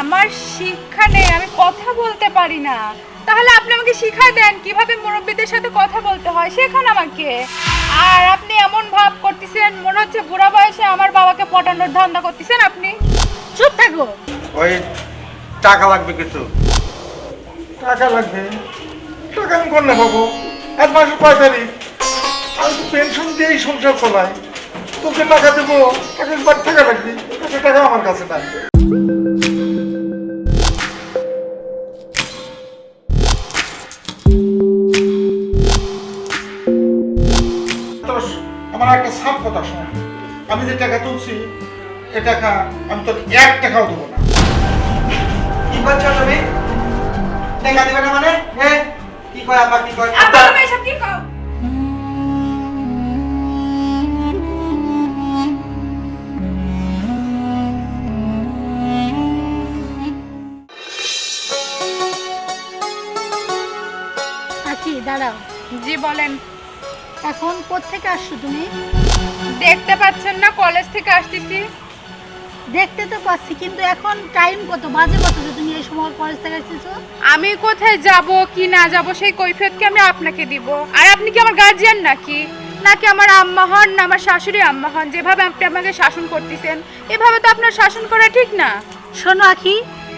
আমার শিক্ষা নেই, আমি কথা বলতে পারি না। তাহলে আপনি আমাকে শিখাই দেন, কীভাবে মুরব্বীদের সাথে কথা বলতে হয়, শেখান আমাকে। আর আপনি এমন ভাব করতেছেন, মনে হচ্ছে বুড়া বয়সে আমার বাবাকে পটানোর ধান্দা করতেছেন আপনি। চুপ থাকো। ওই, টাকা লাগবে কিছু? টাকা লাগবে? টাকা আমি করলে পাবো এক মাসের কয় তারিখ আমি তো পেনশন দিয়েই সংসার চলাই। তোকে টাকা দেবো, টাকা লাগবে টাকা আমার কাছে নাই আমার একটা সাপ কথা শোন। আমি যে টাকা তুলছি এ টাকা আমি তোর এক টাকাও দেবো না। কি করছ তুমি? টাকা দিবে না মানে? হ্যাঁ কি কয় আব্বা কি কয়? আব্বা তুমি এসব কি কও? দাঁড়াও। জি বলেন। এখন কোত্থেকে আসছো তুমি? দেখতে পাচ্ছেন না কলেজ থেকে আসতেছি। দেখতে তো পাচ্ছি কিন্তু এখন টাইম কত? বাজে কত যে তুমি এই সময় কলেজ থেকে এসেছ? আমি কোথায় যাব কি না যাব সেই কৈফিয়ত কি আমি আপনাকে দিব। আর আপনি কি আমার গার্জিয়ান নাকি? নাকি আমার আম্মা হন না আমার শাশুড়ি আম্মা হন? যেভাবে আপনি আমাকে শাসন করতেছেন এভাবে তো আপনার শাসন করা ঠিক না। শোনো আখি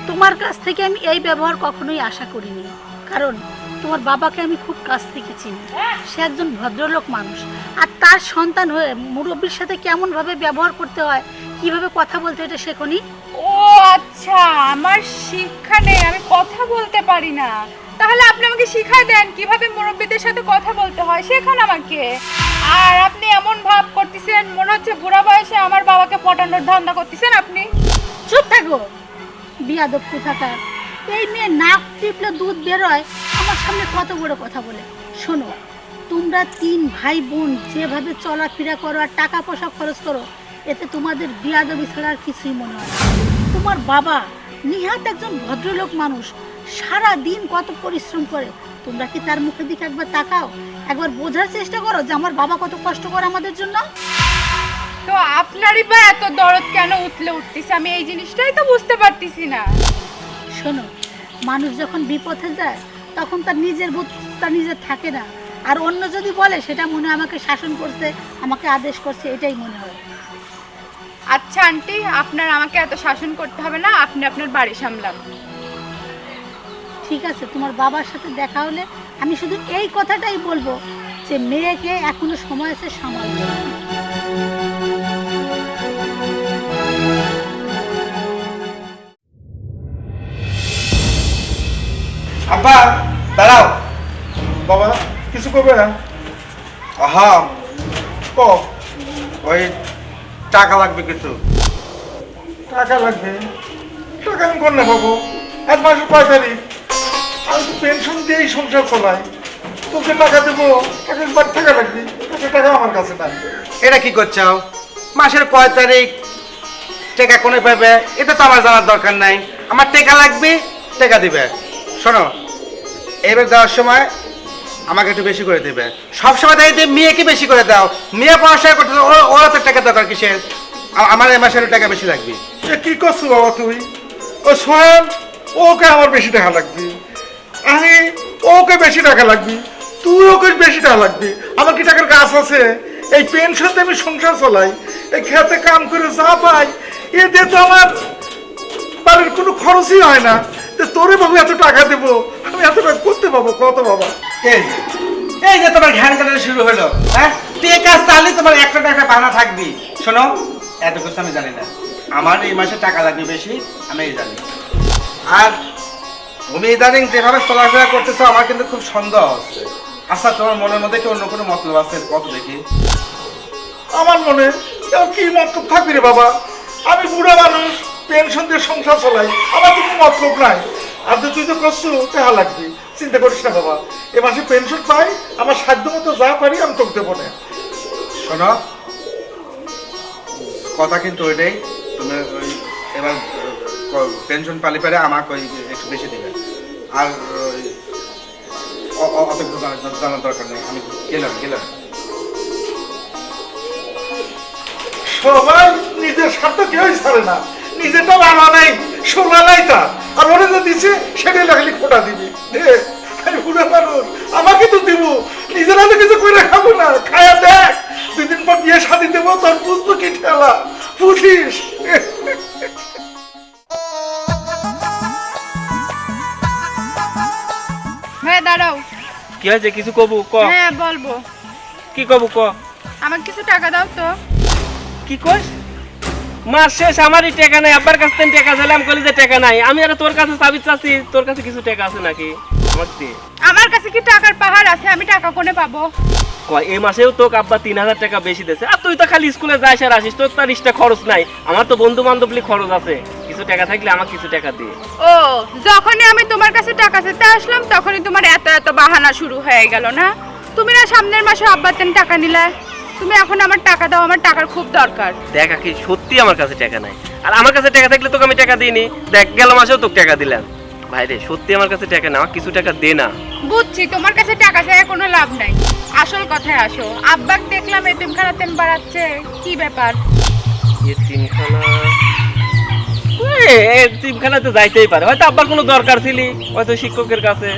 তোমার কাছ থেকে আমি এই ব্যবহার কখনোই আশা করিনি। কারণ তোমার বাবাকে আমি খুব কাছ থেকে চিনি। সে একজন ভদ্রলোক মানুষ। আর তার সন্তান হয়ে মুরব্বীর সাথে কেমনভাবে ব্যবহার করতে হয় কীভাবে কথা বলতে এটা শেখনি ও আচ্ছা আমার শিক্ষা নেই আমি কথা বলতে পারি না। তাহলে আপনি আমাকে শিখাই দেন কীভাবে মুরব্বীদের সাথে কথা বলতে হয় শেখান আমাকে। আর আপনি এমন ভাব করতেছেন মনে হচ্ছে বুড়া বয়সে আমার বাবাকে পটানোর ধান্দা করতেছেন আপনি। চুপ থাকো। বিয়াদব কোথাকার। এই মেয়ে নাক টিপলে দুধ বেরোয় সামনে কত বড় কথা বলে। শোনো তোমরা তিন ভাই বোন যেভাবে চলাফেরা করো আর টাকা পয়সা খরচ করো এতে তোমাদের বিয়াদবি ছাড়া আর কিছুই মনে হয় তোমার বাবা নিহাত একজন ভদ্রলোক মানুষ সারা দিন কত পরিশ্রম করে। তোমরা কি তার মুখের দিকে একবার তাকাও? একবার বোঝার চেষ্টা করো যে আমার বাবা কত কষ্ট করে আমাদের জন্য। তো আপনারই বা এত দরদ কেন উঠলে উঠতেছে? আমি এই জিনিসটাই তো বুঝতে পারতেছি না। শোনো মানুষ যখন বিপথে যায় তখন তার নিজের বুধ তার নিজের থাকে না। আর অন্য যদি বলে সেটা মনে হয় আমাকে শাসন করছে আমাকে আদেশ করছে এটাই মনে হয়। আচ্ছা আন্টি আপনার আমাকে এত শাসন করতে হবে না আপনি আপনার বাড়ি সামলান। ঠিক আছে তোমার বাবার সাথে দেখা হলে আমি শুধু এই কথাটাই বলব যে মেয়েকে এখনও সময় আছে সামাল কিছু করবে না? হ্যাঁ ওই টাকা লাগবে কিছু। টাকা লাগবে? টাকা আমি করলে পাবো এক মাসের কয় তারিখ আমি তো পেনশন দিয়েই সংসার চলাই। তোকে টাকা দেবো, টাকা বাড়ি টাকা লাগবে এত টাকা আমার কাছে নাই। এটা কি করছ মাসের কয় তারিখ, টাকা কোনে পাবে? এটা তো আমার জানার দরকার নাই। আমার টাকা লাগবে, টাকা দিবে। শোনো এবার দেওয়ার সময় আমাকে একটু বেশি করে দেবে। সব সময় তাই মেয়েকে বেশি করে দাও। মেয়ে পড়াশোনা করতে ওরা তো টাকা দরকার কিসের? আমার এ মাসের টাকা বেশি লাগবে। কি করছ বাবা তুই? ও সোহেল, ওকে আমার বেশি টাকা লাগবে। আমি ওকে বেশি টাকা লাগবে। তুই ওকে বেশি টাকা লাগবে। আমার কি টাকার গাছ আছে? এই পেনশন দিয়ে আমি সংসার চলাই, এই খেতে কাম করে যা পাই এতে তো আমার বাড়ির কোনো খরচই হয় না। তোরে বাবু এত টাকা দেবো, আমি এত টাকা করতে পাবো, কত বাবা? এই যে, এই যে তোমার ঘ্যান কাটা শুরু হলো হ্যাঁ? টেকা চালি তোমার একটা টাকা বানা থাকবি। শোনো এত কিছু আমি জানি না। আমার এই মাসে টাকা লাগবে বেশি আমি এই জানি। আর তুমি ইদানিং যেভাবে চলাফেরা করতেছো আমার কিন্তু খুব সন্দেহ হচ্ছে। আচ্ছা তোমার মনের মধ্যে কি অন্য কোনো মতলব আছে? কত দেখি। আমার মনে কি মতলব থাকবি রে বাবা? আমি বুড়া মানুষ পেনশন দিয়ে সংসার চলাই আমার তো কোনো মতলব নাই। আর তুই তো করছ টাকা লাগবে। চিন্তা করিস না বাবা। এ মাসে পেনশন পাই, আমার সাধ্য মতো যা পারি আমি তোকে দেবো না। শোনো, কথা কিন্তু ওইটাই তুমি ওই এবার পেনশন পালি পারে আমাকে ওই একটু বেশি দিবে। আর নেই সবাই নিজের স্বার্থ কেউই ছাড়ে না নিজেরটা ভালো নেই সোনালাই তা আর ওরে যে দিছে সেটাই লাগলে খোটা দিবি। আমি বুড়া মানুষ আমাকে তো দিব। নিজের হাতে কিছু করে খাব না। খায়া দেখ দুই দিন পর বিয়ে শাদি দেবো তোর বুঝব কি ঠেলা? বুঝিস হ্যাঁ দাঁড়াও। কি হয়েছে? কিছু কবু ক। হ্যাঁ বলব। কি কবু ক? আমাকে কিছু টাকা দাও তো। কি কস? মাস শেষ আমারই টাকা নাই আব্বার কাছ থেকে টাকা চাইলাম কলি যে টাকা নাই। আমি আর তোর কাছে চাবি চাচ্ছি তোর কাছে কিছু টাকা আছে নাকি? আমার আমার কাছে কি টাকার পাহাড় আছে? আমি টাকা কোনে পাবো? কয় এই মাসেও তোকে আব্বা তিন হাজার টাকা বেশি দিয়েছে। আর তুই তো খালি স্কুলে যাস আর আসিস তোর তার খরচ নাই। আমার তো বন্ধু বান্ধবলি খরচ আছে। কিছু টাকা থাকলে আমাকে কিছু টাকা দে। ও যখনই আমি তোমার কাছে টাকা চেতে আসলাম তখনই তোমার এত এত বাহানা শুরু হয়ে গেল না? তুমি না সামনের মাসে আব্বাতেন টাকা নিলে? তুমি এখন আমার টাকা দাও আমার টাকার খুব দরকার। দেখ কি সত্যি আমার কাছে টাকা নাই। আর আমার কাছে টাকা থাকলে তোকে আমি টাকা দিইনি। দেখ গেল মাসেও তোকে টাকা দিলাম। ভাই রে সত্যি আমার কাছে টাকা না আমার কিছু টাকা দে না। বুঝছি তোমার কাছে টাকা চাই কোনো লাভ নাই। আসল কথায় আসো আব্বাক দেখলাম এতিমখানা তেম বাড়াচ্ছে। কি ব্যাপার? এতিমখানা? এতিমখানাতে যাইতেই পারে। হয়তো আব্বার কোনো দরকার ছিলি হয়তো শিক্ষকের কাছে।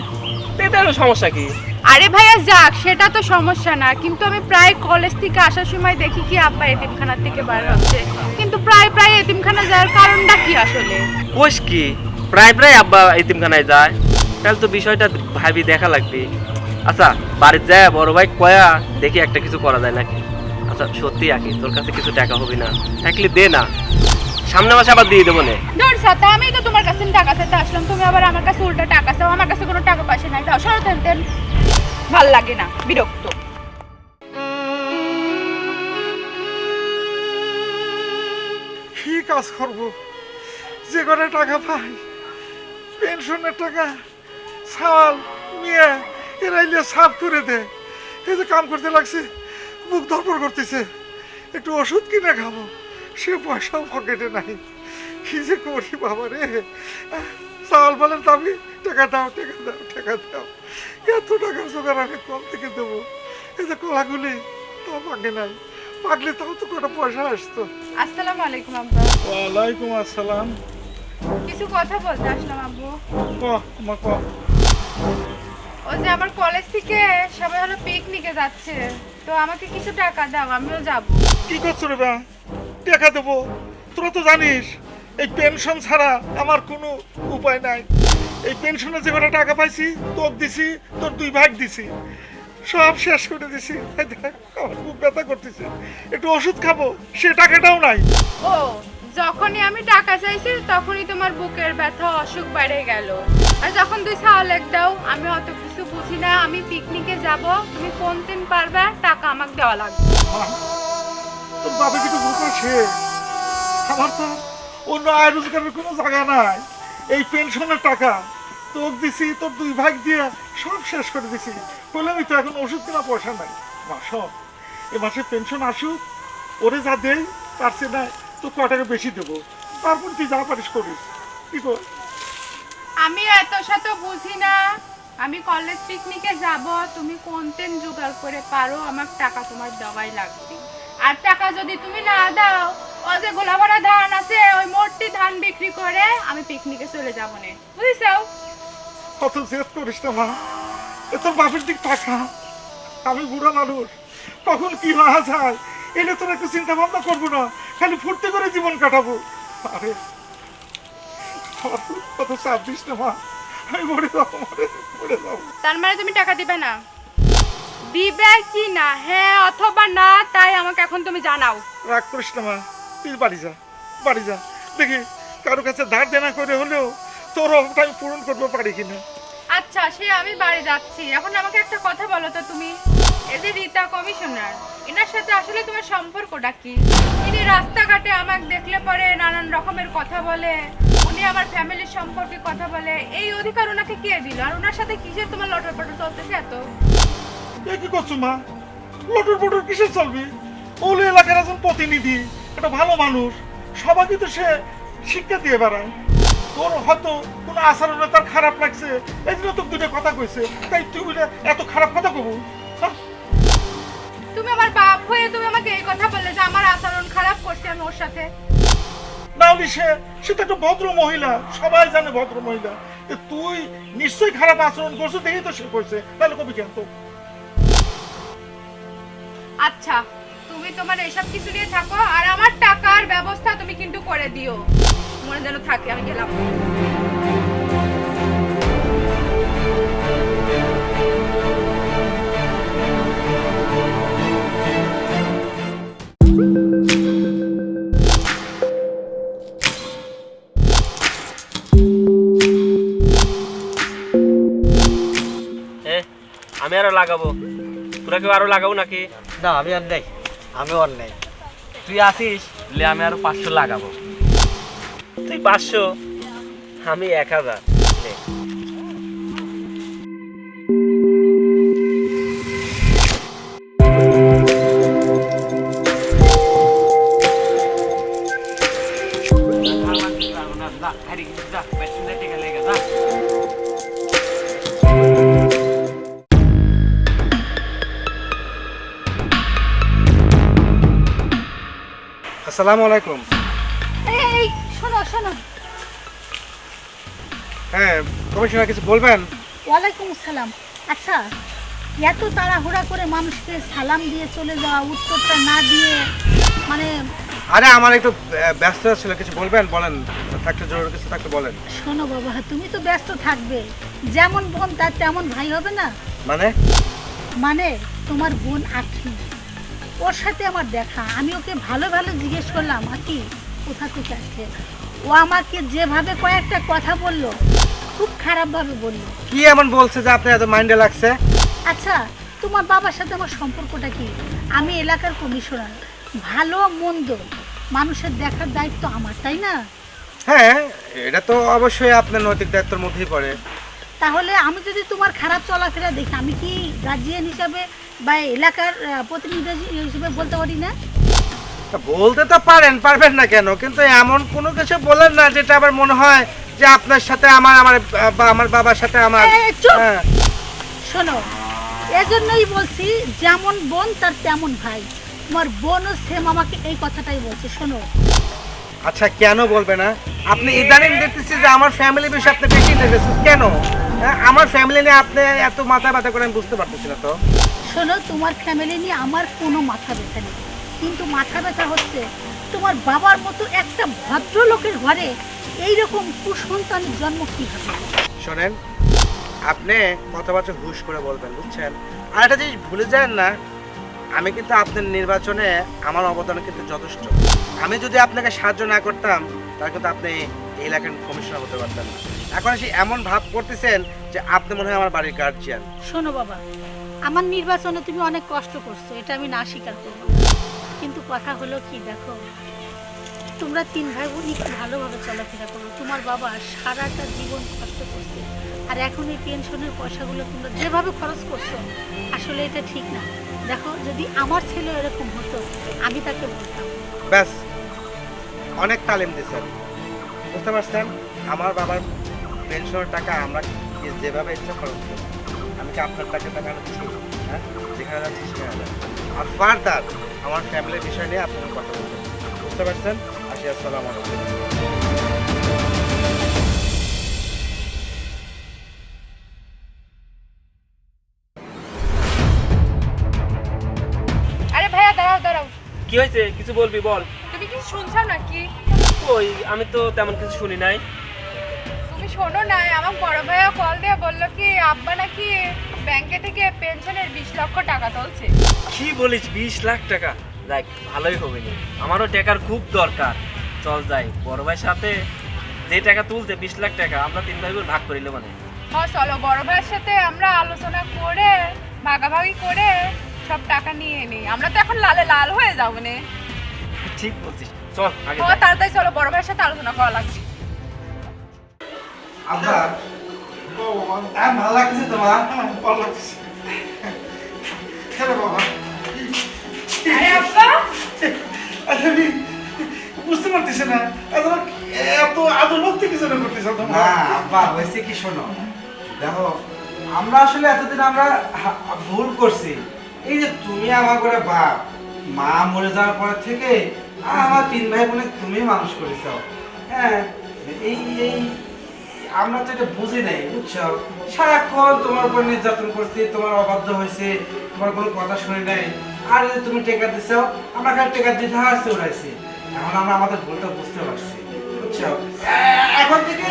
তো এতে সমস্যা কি? আরে ভাইয়া যাক সেটা তো সমস্যা না। কিন্তু আমি প্রায় কলেজ থেকে আসার সময় দেখি কি আব্বা এতিমখানার থেকে বার হচ্ছে। কিন্তু প্রায় প্রায় এতিমখানা যাওয়ার কারণটা কি আসলে? কোষ কি? প্রায় প্রায় আব্বা এতিমখানায় যায়। তাহলে তো বিষয়টা ভাবি দেখা লাগবে। আচ্ছা বাড়ির যায় বড় ভাই কয়া দেখি একটা কিছু করা যায় নাকি? আচ্ছা সত্যি আকি তোর কাছে কিছু টাকা হবে না। থাকলে দে না। সামনে মাসে আবার দিয়ে দেবো নে। ধর সাথে আমি তো তোমার কাছে টাকা চাইতে আসলাম। তুমি আবার আমার কাছে উল্টা টাকা চাও আমার কাছে কোনো টাকা পয়সা নাই। দাও সরো তেন তেন ভালো লাগে না, বিরক্ত। কি কাজ করব? যে করে টাকা পাই, পেনশনের টাকা চাল মেয়ে এরাইলে সাফ করে দে এই যে কাম করতে লাগছে, মুখ ধরপড় করতেছে। একটু ওষুধ কিনে খাব, সে পয়সাও পকেটে নাই। কি যে করি বাবা রে চাল বলেন দাবি টাকা দাও টাকা দাও টাকা দাও। এত টাকার জোগাড় আমি কম থেকে দেবো? এই যে কলাগুলি তাও পাকে নাই। পাকলে তাও তো কটা পয়সা আসতো। আসসালামু আলাইকুম আব্বা। ওয়ালাইকুম আসসালাম। কিছু কথা বলতে আসলাম আব্বু। ক আমার ক। ও যে আমার কলেজ থেকে সবাই হলো পিকনিকে যাচ্ছে। তো আমাকে কিছু টাকা দাও আমিও যাব। কি করছ রে বা টাকা দেবো। তোরা তো জানিস এই পেনশন ছাড়া আমার কোনো উপায় নাই। এই পেনশনে যে কটা টাকা পাইছি তোর দিছি তোর দুই ভাগ দিছি। সব শেষ করে দিছি। আমার খুব ব্যথা করতেছে। একটু ওষুধ খাব সে টাকাটাও নাই। ও যখনই আমি টাকা চাইছি তখনই তোমার বুকের ব্যথা অসুখ বেড়ে গেল। আর যখন তুই সাওয়ালেক দাও আমি অত কিছু বুঝি না। আমি পিকনিকে যাব তুমি কোন দিন পারবে টাকা আমাকে দেওয়া লাগবে। তোর বাবা কিন্তু বোকা সে? আমার তো অন্য আয় রোজগারের কোনো জায়গা নাই। এই পেনশনের টাকা তোকে দিছি, তোর দুই ভাগ দিয়ে সব শেষ করে দিছি। বললাম তো এখন ওষুধ কেনা পয়সা নাই। মাস এ মাসে পেনশন আসুক, ওরে যা দেই, তার চেয়ে নাই তো ক টাকা বেশি দেবো। তারপর তুই যা পারিস করিস। কি কর? আমি এত শত বুঝি না। আমি কলেজ পিকনিকে যাব, তুমি কোন দিন জোগাড় করে পারো, আমার টাকা তোমার দেওয়াই লাগবে। আর টাকা যদি তুমি না দাও ও যে গোলাভরা ধান আছে ওই মোটটি ধান বিক্রি করে আমি পিকনিকে চলে যাব না। বুঝছ? কত জেদ করিস না মা। এ তোর বাপের দিক টাকা আমি বুড়ো মানুষ কখন কি হওয়া যায়? এলে তোর একটু চিন্তা ভাবনা করব না খালি ফুর্তি করে জীবন কাটাবো। আরে কত চাপ দিস না মা। আমি মরে যাব মরে যাব। তার মানে তুমি টাকা দিবে না? দিবে কি না? হ্যাঁ অথবা না তাই আমাকে এখন তুমি জানাও। রাগ করিস না মা। তুই বাড়ি যা বাড়ি যা। দেখি কারও কাছে ধার দেনা করে হলেও তোর অভাবটা আমি পূরণ করতে পারি কিনা। আচ্ছা সে আমি বাড়ি যাচ্ছি। এখন আমাকে একটা কথা বলো তো তুমি। এই যে রীতা কমিশনার এনার সাথে আসলে তোমার সম্পর্কটা কি? ইনি রাস্তাঘাটে আমাকে দেখলে পরে নানান রকমের কথা বলে উনি আমার ফ্যামিলির সম্পর্কে কথা বলে। এই অধিকার ওনাকে কে দিল? আর ওনার সাথে কিসের তোমার লটর পটর চলতেছে এত? এ কি করছ মা? লটর পটর কিসের চলবি? ওলে এলাকার একজন প্রতিনিধি। একটা ভালো মানুষ সবাইকে তো সে শিক্ষা দিয়ে বেড়ায়। তোর হয়তো কোনো আচরণে তার খারাপ লাগছে। এই জন্য তোকে দুটো কথা কইছে। তাই তুই এত খারাপ কথা কবু? তুমি আমার বাপ হয়ে তুমি আমাকে এই কথা বললে যে আমার আচরণ খারাপ করছে আমি ওর সাথে। না হলে সে সে তো একটা ভদ্র মহিলা। সবাই জানে ভদ্র মহিলা। তুই নিশ্চয়ই খারাপ আচরণ করছ দেখেই তো সে করছে তাহলে কবি কেন তো আচ্ছা তোমার এসব কিছু নিয়ে থাকো আর আমার টাকার ব্যবস্থা তুমি কিন্তু করে দিও। মনে যেন থাকে আমি গেলাম। এ আমি আরও লাগাবো। তোরা কেউ আরও লাগাবো নাকি? না আমি আর নেই। আমি ওর নেই। তুই আসিস লে আমি আর পাঁচশো লাগাবো। তুই পাঁচশো, আমি এক হাজার। আসসালামু আলাইকুম। এই শোনো শোনো। হ্যাঁ কমিশনার কিছু বলবেন? ওয়ালাইকুম আসসালাম। আচ্ছা এত তাড়াহুড়া করে মানুষকে সালাম দিয়ে চলে যাওয়া উত্তরটা না দিয়ে মানে আরে আমার একটু ব্যস্ত ছিল কিছু বলবেন? বলেন থাকতে জরুরি কিছু থাকতে বলেন। শোনো বাবা তুমি তো ব্যস্ত থাকবে। যেমন বোন তার তেমন ভাই হবে না? মানে? মানে তোমার বোন আখি ওর সাথে আমার দেখা। আমি ওকে ভালো ভালো জিজ্ঞেস করলাম আকি কোথা থেকে আসছে? ও আমাকে যেভাবে কয়েকটা কথা বলল খুব খারাপভাবে বলল। কি এমন বলছে যে আপনি এত মাইন্ডে লাগছে? আচ্ছা তোমার বাবার সাথে আমার সম্পর্কটা কি? আমি এলাকার কমিশনার ভালো মন্দ মানুষের দেখার দায়িত্ব আমার তাই না? হ্যাঁ এটা তো অবশ্যই আপনার নৈতিক দায়িত্বের মধ্যেই পড়ে। তাহলে আমি যদি তোমার খারাপ চলাফেরা দেখি আমি কি গার্জিয়ান হিসাবে বা এলাকার প্রতিনিধি হিসেবে বলতে পারি না। তা বলতে তো পারেন পারবেন না কেন? কিন্তু এমন কোনো কিছু বলেন না যেটা আবার মনে হয় যে আপনার সাথে আমার আমার আমার বাবার সাথে আমার। হ্যাঁ। শোনো এজন্যই বলছি যেমন বোন তার তেমন ভাই। তোমার বোনও সেম আমাকে এই কথাটাই বলছে শোনো। আচ্ছা কেন বলবে না? আপনি ইদানিং দেখতেছি যে আমার ফ্যামিলি বিষয়ে আপনি বেশি ইন্টারেস্টেড কেন? হ্যাঁ, আমার ফ্যামিলি নিয়ে আপনি এত মাথা ব্যথা করে আমি বুঝতে পারতেছি না তো। শোনো তোমার ফ্যামিলি নিয়ে আমার কোনো মাথা ব্যথা নেই। কিন্তু মাথা ব্যথা হচ্ছে তোমার বাবার মতো একটা ভদ্রলোকের ঘরে এইরকম কুসন্তানের জন্ম কীভাবে? শোনেন আপনি কথাবার্তা হুশ করে বলবেন বুঝছেন? আর একটা জিনিস ভুলে যান না আমি কিন্তু আপনার নির্বাচনে আমার অবদান কিন্তু যথেষ্ট। আমি যদি আপনাকে সাহায্য না করতাম তাহলে কিন্তু আপনি এই এলাকার কমিশনার হতে পারতেন না। এখন এসে এমন ভাব করতেছেন যে আপনি মনে হয় আমার বাড়ির গার্জিয়ান শোনো বাবা আমার নির্বাচনে তুমি অনেক কষ্ট করছ, এটা আমি না স্বীকার করব। কিন্তু কথা হলো কি, দেখো, তোমরা তিন ভাই বোন একটু ভালোভাবে চলাফেরা করো। তোমার বাবা সারাটা জীবন কষ্ট করছে, আর এখন এই পেনশনের পয়সাগুলো তোমরা যেভাবে খরচ করছ, আসলে এটা ঠিক না। দেখো, যদি আমার ছেলে এরকম হতো, আমি তাকে বলতাম। ব্যাস, অনেক তালিম দিয়েছেন বুঝতে পারছেন? আমার বাবার পেনশনের টাকা আমরা যেভাবে ইচ্ছা খরচ করি। আমি আপনার টাকা দিচ্ছি হ্যাঁ? যেখানে যাচ্ছি সেখানে আর ফার্দার আমার ফ্যামিলির বিষয় নিয়ে আপনার কথা বলবেন বুঝতে পারছেন? আসি আসসালাম আলাইকুম। আরে ভাইয়া দাঁড়াও দাঁড়াও। কি হয়েছে? কিছু বলবি বল। তুমি কি শুনছো নাকি? ওই আমি তো তেমন কিছু শুনি নাই। তুমি শোনো নাই আমার বড় ভাইয়া কল দিয়ে বলল কি আব্বা নাকি ব্যাংকে থেকে পেনশনের বিশ লক্ষ টাকা তুলছে। কি বলিস বিশ লাখ টাকা? দেখ ভালোই হবে নি। আমারও টাকার খুব দরকার। চল যাই বড় ভাইয়ের সাথে যে টাকা তুলছে বিশ লাখ টাকা আমরা তিন ভাই বোন ভাগ করিলে মানে হ্যাঁ চলো বড় ভাইয়ের সাথে আমরা আলোচনা করে ভাগাভাগি করে সব টাকা নিয়ে নিই। আমরা তো এখন লালে লাল হয়ে যাব নে। ঠিক বলছিস। চল আগে ও যাই। তাড়াতাড়ি চলো বড় ভাইয়ের সাথে আলোচনা করা লাগবে। আব্বা হ্যাঁ ভালো লাগছে তোমার? ভালো লাগতেছে হ্যাঁ বাবা? আরে আব্বা! আচ্ছা আমি বুঝতে পারতেছি না। এত এত আদর ভক্তি কি জন্য করতেছ না আব্বা হয়েছে কি শোনো? দেখো আমরা আসলে এতদিন আমরা ভুল করছি। এই যে তুমি আমার করে বাপ মা মরে যাওয়ার পর থেকে আমার তিন ভাই বোনে তুমি মানুষ করেছ। হ্যাঁ এই এই আমরা তো এটা বুঝি নাই বুঝছ? সারাক্ষণ তোমার উপর নির্যাতন করছি তোমার অবাধ্য হয়েছে তোমার কোনো কথা শুনি নাই। আর এই যে তুমি টেকা দিছো আমরা খালি টেকা দিতে আসতে উড়াইছি। এখন আমরা আমাদের ভুলটা বুঝতে পারছি বুঝছ? এখন থেকে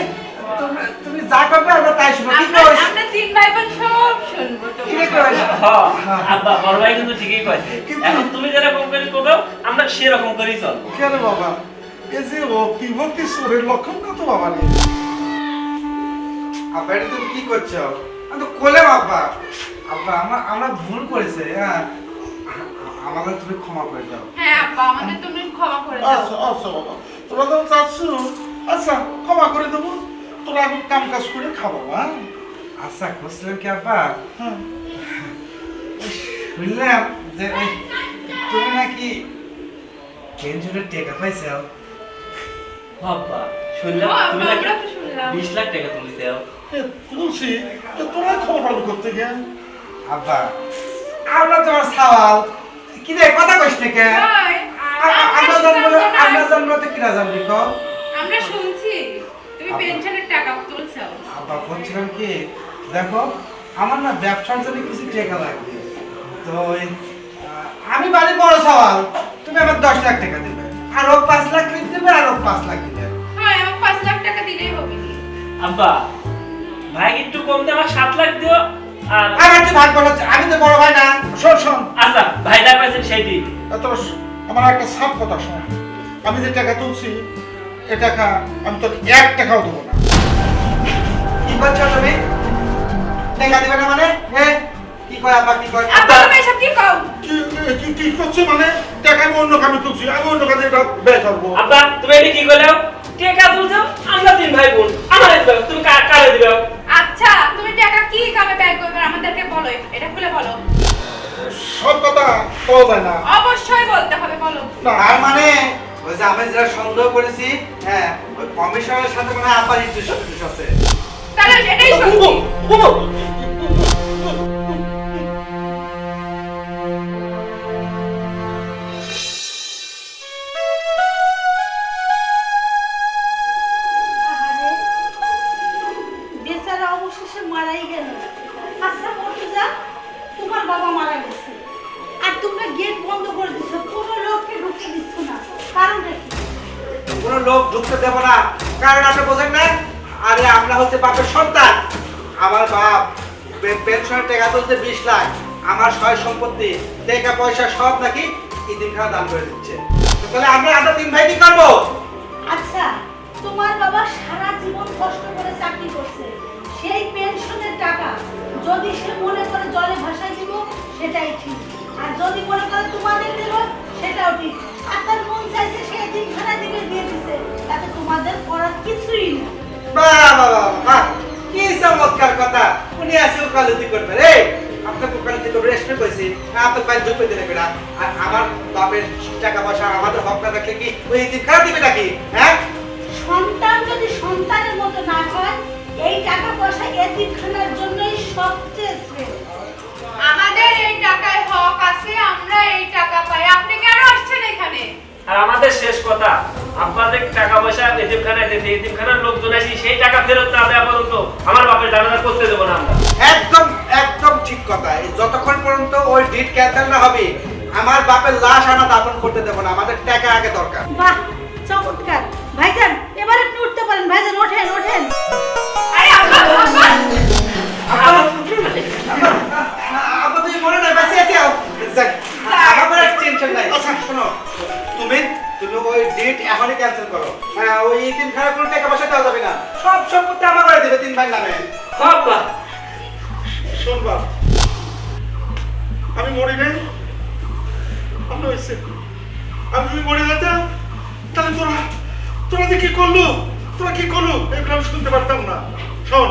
তুমি যা করবে আমরা তাই শুনব। কি আমরা আমরা তিন ভাই বোন সব শুনব কি তোমার হ্যাঁ, আব্বা বড় ভাই কিন্তু ঠিকই কয়েছে এখন তুমি যেরকম করে করবে আমরা সেরকম করেই চলবো। কেন বাবা? এই যে ভক্তি ভক্তি সুরের লক্ষণ না তো বাবা রে? আব্বা এটা তুমি কি করছ? আমি তো কোলে আব্বা আব্বা আমরা আমরা ভুল করেছে হ্যাঁ? আমাদের তুমি ক্ষমা করে দাও। হ্যাঁ আব্বা আমাদের তুমি ক্ষমা করে দাও। আচ্ছা আচ্ছা বাবা। তোরা তো চাচ্ছ আচ্ছা ক্ষমা করে দেবো। তোরা এখন কাম কাজ করে খাব হ্যাঁ আচ্ছা খুঁজলেন কি আব্বা? হ্যাঁ। শুনলাম যে তুমি নাকি পেনশনের টাকা পাইছো? শুনলাম তুমি নাকি। বিশ লাখ টাকা তো তোরা খবর পাবি করতে গিয়ে আব্বা আমরা তোমার সাওয়াল। কি রে কথা কইস না কে? আমরা কিরা জানবি আমরা শুনছি। তুমি পেনশনের টাকা তুলছো। আব্বা বলছিলাম কি দেখো আমার না ব্যবসার জন্য কিছু টাকা লাগবে। তো ওই, আমি বাড়ি বড় সওয়াল তুমি আমার দশ লাখ টাকা দিবে। আর পাঁচ লাখ দেবে আর ও পাঁচ লাখ দিবে। হ্যাঁ আমার পাঁচ লাখ টাকা দিলেই হবে। আব্বা ভাই একটু কম দিয়ে আমার সাত লাখ দিও আর আমার কি ভাগ বলা আমি তো বড় ভাই না। শোন শোন। আচ্ছা ভাই যা পাইছেন সেইটি তোরা আমার একটা সাপ কথা শোন। আমি যে টাকা তুলছি এ টাকা আমি তোর এক টাকাও দেবো না। কি করছ তুমি? টাকা দিবে না মানে? হ্যাঁ? কি কয় আব্বা কি কয়? আব্বা তুমি এসব কি কও? কি কি কি মানে? টাকা আমি অন্য কামে তুলছি আমি অন্য কাজে এটা ব্যয় করব আব্বা তুমি এটি কি করলেও টাকা তুলছো? আমরা তিন ভাই বোন আমার দিবে তুমি কার কারে দিবে? আচ্ছা তুমি টাকা কি কামে ব্যয় করবে? আমাদেরকে বলো এটা খুলে বলো। সব কথা পাওয়া যায় না। অবশ্যই বলতে হবে বলো। তার মানে ওই যে আমি যেটা সন্দেহ করেছি হ্যাঁ ওই কমিশনের সাথে মানে আছে। তাহলে এটাই পয়সা সব নাকি ইদিন খাওয়া দান করে দিচ্ছে। তাহলে আমরা আমরা তিন ভাই কি করব? আচ্ছা তোমার বাবা সারা জীবন কষ্ট করে চাকরি করছে। সেই পেনশনের টাকা যদি সে মনে করে জলে ভাসায় দিব সেটাই ঠিক। আর যদি মনে করে তোমাদের দেব সেটাও ঠিক। আর তার মন চাইছে সে দিনখানা দিবে দিয়ে দিছে তাতে তোমাদের করার কিছুই না বাবা বাহ কি চমৎকার কথা। উনি আছে ওকালতি করবে রে আপনাকে ওকালতি করবে রেশমে কইছি আপনার বাইরে ঢুকবে দিলে বেড়া আর আমার বাপের টাকা পয়সা আমাদের হক না রাখলে কি ওই ইদিন খাওয়া দিবে নাকি? হ্যাঁ? সন্তান যদি সন্তানের মতো না হয় এই টাকা পয়সা এতিমখানার জন্যই সবচেয়ে শ্রেয়। আমাদের এই টাকায় হক আছে আমরা এই টাকা পাই। আপনি কেন আসছেন এখানে? আর আমাদের শেষ কথা আপনাদের টাকা পয়সা এতিমখানায় দিতে এতিমখানার লোকজন আসি সেই টাকা ফেরত না দেওয়া পর্যন্ত আমার বাপের জানাজা করতে দেবো না আমরা। একদম ঠিক কথা। যতক্ষণ পর্যন্ত ওই ডিট ক্যান্সেল না হবে আমার বাপের লাশ আমরা দাপন করতে দেবো না আমাদের টাকা আগে দরকার। বাহ চমৎকার। ভাইজান এবার আপনি উঠতে পারেন। ভাইজান ওঠেন ওঠেন। আরে আব্বা আব্বা আব্বা। তুমি মনে নাই বাসে আছি আমার টেনশন নাই। আচ্ছা শোনো তুমি তুমি ওই ডেট এখনই ক্যান্সেল করো। হ্যাঁ ওই তিন খারাপ কোনো টাকা পয়সা দেওয়া যাবে না। সব সম্পত্তি আমার করে দেবে তিন ভাই নামে। আব্বা। শোন আমি মরি আমি যদি মরে যেতাম তাহলে তোরা তোরা কি করল? তোরা কি করল? এগুলো আমি শুনতে পারতাম না। শোন,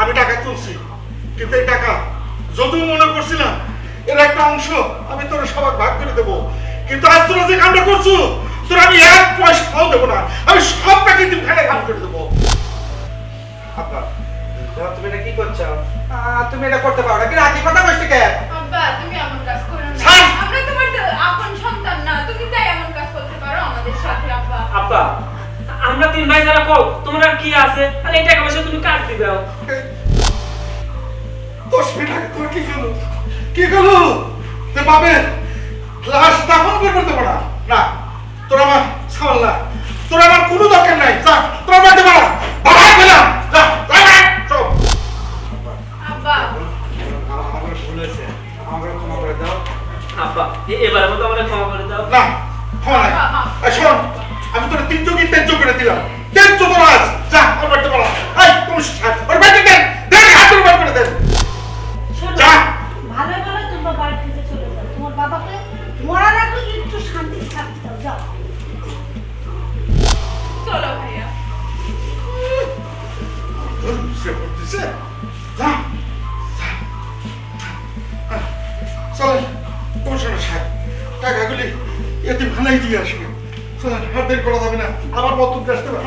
আমি টাকা তুলছি, কিন্তু এই টাকা যদিও মনে করছিলাম, এর একটা অংশ আমি তোরা সবার ভাগ করে দেবো। কিন্তু আজ তোরা যে কামটা করছ, তোরা আমি এক পয়সাও দেবো না। আমি সব টাকা তুমি খানে ভাগ করে দেবো। আব্বা, তুমি এটা কি করছ? তুমি এটা করতে পারো না। কি রাখি কথা কইছি কে? আব্বা তুমি এমন কাজ করো না। আমরা তোমার আপন সন্তান না তুমি তাই এমন কাজ করতে পারো আমাদের সাথে আব্বা। আব্বা আমরা তিন ভাই যারা কও তোমরা কি আছে? আর এই টাকা পয়সা তুমি কাট দিবে? দশ মিনিট আগে তোর কি গেল? কি গেল? তে পাবে লাশ দাফন করবে তো না? না তোর আমার সামাল না। তোর আমার কোনো দরকার নাই। যা তোর আমার দেবা গেলাম। যা। আব্বা এবারের মতো আমরা ক্ষমা করে দাও। না ক্ষমা নাই। শোন আমি তোর তিন চোখই তেজ করে দিলাম। তেজ চোখ আজ। যা ওর বাড়িতে বলা। এই তুমি ওর বাড়িতে দেন। দেন হাত ধরে বার করে দেন। যা। ভালো ভালো তোমরা বাড়ি থেকে চলে যাও। তোমার বাবাকে মরার আগে একটু শান্তি থাকতে দাও যাও। আসবে। চলেন হাত দেরি করা যাবে না। আমার মত আসতে পারে।